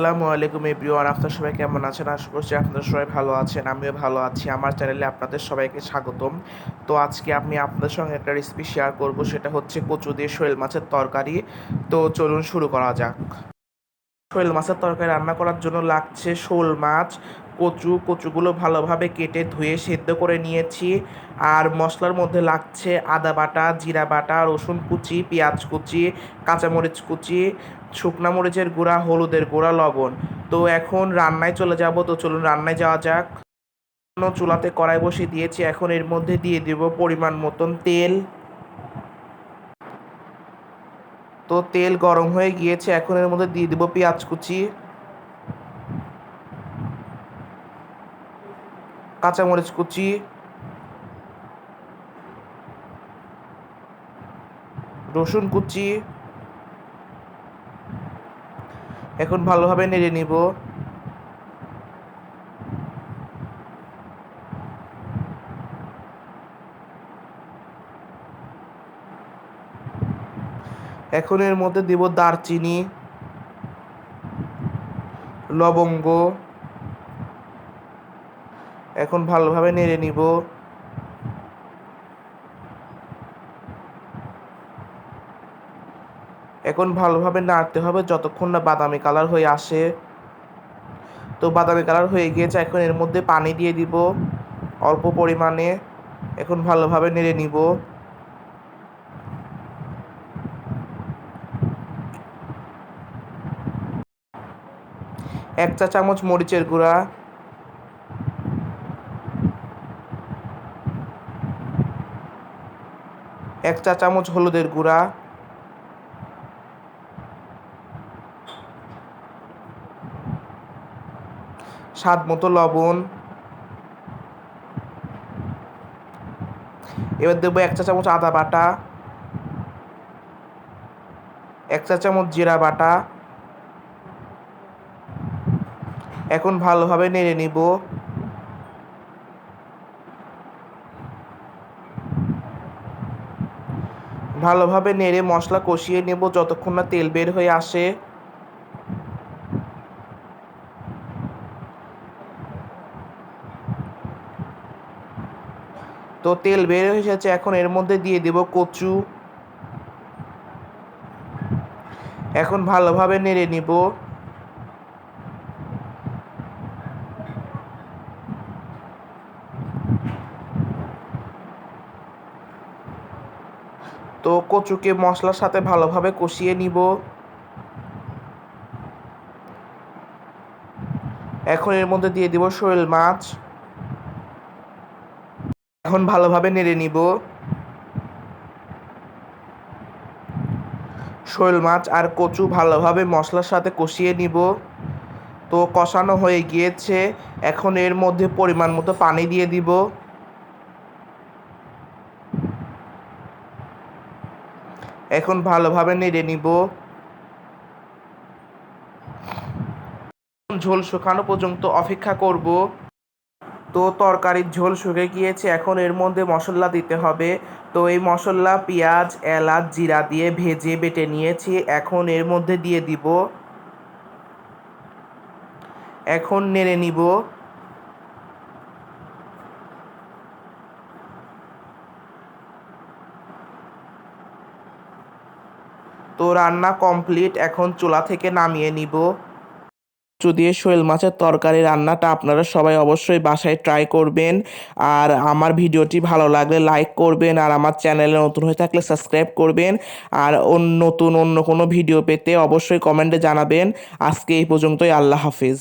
আসসালামু আলাইকুম এভরিওয়ান, আপনারা সবাই কেমন আছেন? আশা করছি আপনারা সবাই ভালো আছেন, আমিও ভালো আছি। আমার চ্যানেলে আপনাদের সবাইকে স্বাগতম। তো আজকে আমি আপনাদের সঙ্গে একটা রেসিপি শেয়ার করব, সেটা হচ্ছে কচু দিয়ে শোয়েল মাছের তরকারি। তো চলুন শুরু করা যাক। শোয়েল মাছের তরকারি রান্না করার জন্য লাগছে শোল মাছ, কচু। কচুগুলো ভালোভাবে কেটে ধুয়ে সেদ্ধ করে নিয়েছি। আর মশলার মধ্যে লাগছে আদা বাটা, জিরা বাটা, রসুন কুচি, পেঁয়াজ কুচি, কাঁচামরিচ কুচি শুকনা মরিচের গুঁড়া, হলুদের গুঁড়া, লবণ। তো এখন রান্নায় চলে যাব। তো চলুন রান্নায় যাওয়া যাক। চুলাতে কড়াই বসিয়ে দিয়েছি। এখন এর মধ্যে দিয়ে দেব পরিমাণ মতন তেল। তো তেল গরম হয়ে গিয়েছে। এখন এর মধ্যে দিয়ে দেবো পেঁয়াজ কুচি। কাঁচামরিচ কুচি। রসুন কুচি। এখন ভালোভাবে নেড়ে নিব। এখন এর মধ্যে দিব দারচিনি লবঙ্গ। এখন ভালোভাবে নেড়ে নিব। এখন ভালোভাবে নাড়তে হবে যতক্ষণ না বাদামি কালার হয়ে আসে। তো বাদামি কালার হয়ে গিয়েছে, এখন এর মধ্যে পানি দিয়ে দিব অল্প পরিমাণে। এখন ভালোভাবে নেড়ে নিব। এক চা চামচ মরিচের গুঁড়া। এক চা চামচ হলুদের গুঁড়া। স্বাদ মতো লবণ। এবার দেবো এক চা চামচ আদা বাটা। এক চা চামচ জিরা বাটা। এখন ভালোভাবে নেড়ে নিব। ভালোভাবে নেড়ে মশলা কষিয়ে নেব যতক্ষণ না তেল বের হয়ে আসে। তো তেল বের হয়ে এসেছে, এখন এর মধ্যে দিয়ে দেব কচু। এখন ভালোভাবে নেড়ে নিব। তো কচুকে মশলার সাথে ভালোভাবে কষিয়ে নিব। এখন এর মধ্যে দিয়ে দিব শোয়েল মাছ। এখন ভালোভাবে নেড়ে নিব। শোয়েল মাছ আর কচু ভালোভাবে মশলার সাথে কষিয়ে নিব। তো কষানো হয়ে গিয়েছে। এখন এর মধ্যে পরিমাণ মতো পানি দিয়ে দিব। এখন ভালোভাবে নেড়ে নিব। ঝোল শুকানো পর্যন্ত অপেক্ষা করব। তো তরকারির ঝোল শুকে গিয়েছে, এখন এর মধ্যে মশলা দিতে হবে। তো এই মশলা, পেঁয়াজ, এলাচ, জিরা দিয়ে ভেজে বেটে নিয়েছি, এখন এর মধ্যে দিয়ে দিব। এখন নেড়ে নিব। তো রান্না কমপ্লিট, এখন চুলা থেকে নামিয়ে নিব। যদি শোয়েল মাছের তরকারি রান্নাটা আপনারা সবাই অবশ্যই বাসায় ট্রাই করবেন। আর আমার ভিডিওটি ভালো লাগলে লাইক করবেন আর আমার চ্যানেলে নতুন হয়ে থাকলে সাবস্ক্রাইব করবেন। আর নতুন অন্য কোনো ভিডিও পেতে অবশ্যই কমেন্টে জানাবেন। আজকে এই পর্যন্তই, আল্লাহ হাফিজ।